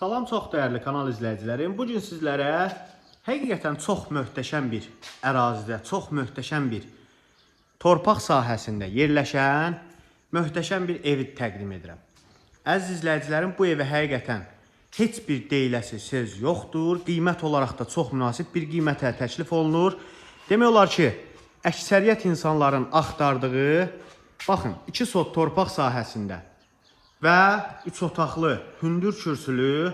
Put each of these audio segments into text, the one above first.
Salam çox dəyərli kanal izləyicilərim. Bu gün sizlərə həqiqətən çox möhtəşəm bir ərazidə, çox möhtəşəm bir torpaq sahəsində yerləşən möhtəşəm bir evi təqdim edirəm. Əziz izləyicilərim, bu evə həqiqətən heç bir deyiləsi söz yoxdur. Qiymət olaraq da çox münasib bir qiymətə təklif olunur. Demək olar ki, əksəriyyət insanların axtardığı, baxın, 2 sot torpaq sahəsində və 3 otaqlı, hündür kürsülü.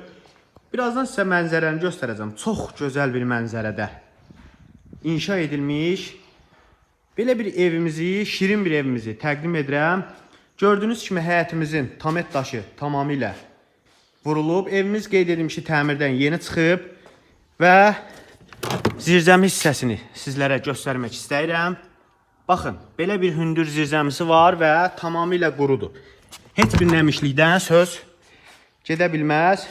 Birazdan sizə mənzərəni göstərəcəm. Çox gözəl bir mənzərədə inşa edilmiş belə bir evimizi, şirin bir evimizi təqdim edirəm. Gördüyünüz kimi həyətimizin tamet daşı tamamilə vurulub. Evimiz qeyd edim ki, təmirdən yeni çıxıb və zirzəmi hissəsini sizlərə göstərmək istəyirəm. Baxın, belə bir hündür zirzəmisi var və tamamilə qurudur. Heç bir nəmişlikdən söz gedə bilməz.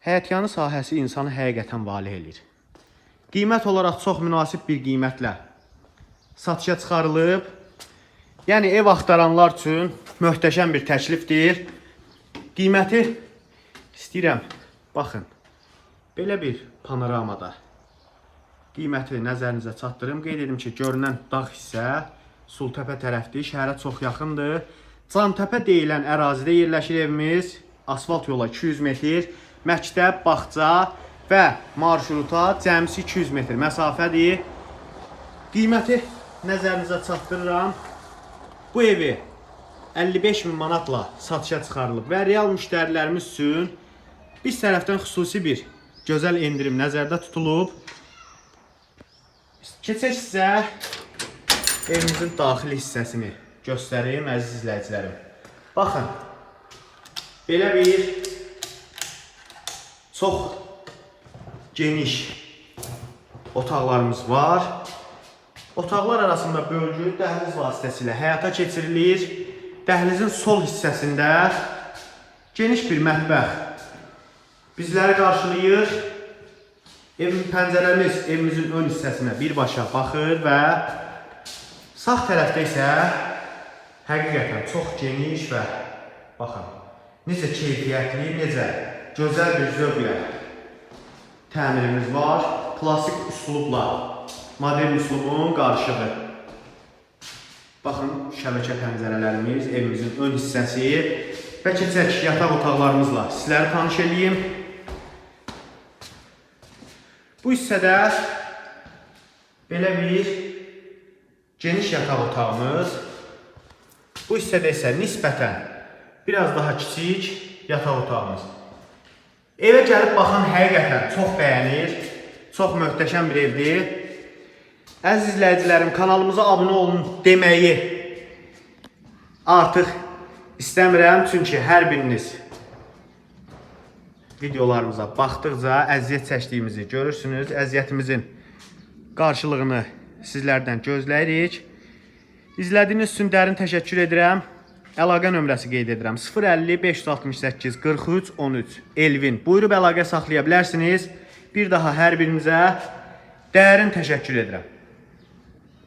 Həyətyanı sahəsi insanı həqiqətən valeh eləyir. Qiymət olaraq çox münasib bir qiymətlə satışa çıxarılıb. Yəni ev axtaranlar üçün möhtəşəm bir təklifdir. Qiyməti istəyirəm. Baxın. Belə bir panoramada qiyməti nəzərinizə çatdırım. Qeyd edim ki, görünən dağ hissə Sultəpə tərəfdir, şəhərə çox yaxındır. Cantəpə deyilən ərazidə yerləşir evimiz. Asfalt yola 200 metr, məktəb, bağça və marşruta cəmsi 200 metr məsafədir. Qiyməti nəzərinizə çatdırıram. Bu evi 55 min manatla satışa çıxarılıb və real müştərilərimiz üçün biz tərəfdən xüsusi bir gözəl endirim nəzərdə tutulub. Keçək sizə evimizin daxili hissəsini göstəreyim əziz izləyicilərim. Baxın. Belə bir çox geniş otaqlarımız var. Otaqlar arasında bölgü dəhliz vasitəsilə həyata keçirilir. Dəhlizin sol hissəsində geniş bir mətbəx bizləri qarşılayır. Evin pəncərəmiz evimizin ön hissəsinə birbaşa baxır və sağ tərəfdə isə həqiqətən çox geniş və baxın necə keyfiyyətli, necə gözəl bir zövqlə təmirimiz var. Klassik üslubla modern üslubun qarışığı. Baxın şəbəkə pəncərələrimiz, evimizin ön hissəsi və keçək yataq otaqlarımızla sizləri tanış edeyim. Bu hissədə belə bir geniş yataq otağımız. Bu hissədə isə nisbətən biraz daha kiçik yataq otağımız. Evə gəlib baxan həqiqətən çox bəyənir. Çox möhtəşəm bir evdir. Əziz izləyicilərim, kanalımıza abunə olun deməyi artıq istəmirəm, çünki hər biriniz videolarımıza baxdıqca əziyyət çəkdiyimizi görürsünüz. Əziyyətimizin qarşılığını sizlərdən gözləyirik. İzlədiyiniz üçün dərin təşəkkür edirəm. Əlaqə nömrəsi qeyd edirəm. 050 568 43 13 Elvin. Buyurub əlaqə saxlaya bilərsiniz. Bir daha hər birinizə dərin təşəkkür edirəm.